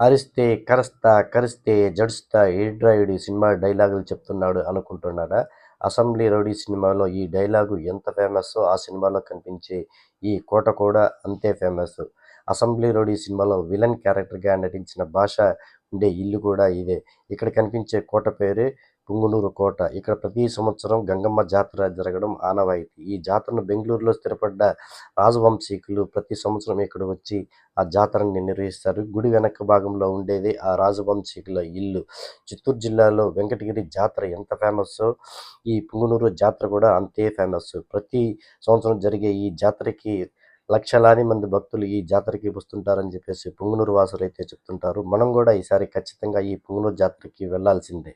అరిస్తే కరస్తా కరిస్తే జడుస్తా ఏడ్రాయుడు సినిమా డైలాగులు చెప్తున్నాడు అనుకుంటున్నాడా అసెంబ్లీ రౌడీ సినిమాలో ఈ డైలాగు ఎంత ఫేమస్? ఆ సినిమాలో కనిపించే ఈ కోట కూడా అంతే ఫేమస్. అసెంబ్లీ రౌడీ సినిమాలో విలన్ క్యారెక్టర్గా నటించిన భాష ఉండే ఇల్లు కూడా ఇదే. ఇక్కడ కనిపించే కోట పేరే పుంగునూరు కోట. ఇక్కడ ప్రతి సంవత్సరం గంగమ్మ జాతర జరగడం ఆనవాయితీ. ఈ జాతరను బెంగళూరులో స్థిరపడ్డ రాజవంశీకులు ప్రతి సంవత్సరం ఇక్కడ వచ్చి ఆ జాతరని నిర్వహిస్తారు. గుడి వెనక భాగంలో ఉండేది ఆ రాజవంశీకుల ఇల్లు. చిత్తూరు జిల్లాలో వెంకటగిరి జాతర ఎంత ఫేమస్? ఈ పుంగునూరు జాతర కూడా అంతే ఫేమస్. ప్రతి సంవత్సరం జరిగే ఈ జాతరకి లక్షలాది మంది భక్తులు ఈ జాతరకి వస్తుంటారని చెప్పేసి పుంగునూరు వాసులు అయితే చెప్తుంటారు. మనం కూడా ఈసారి ఖచ్చితంగా ఈ పుంగునూరు జాతరకి వెళ్ళాల్సిందే.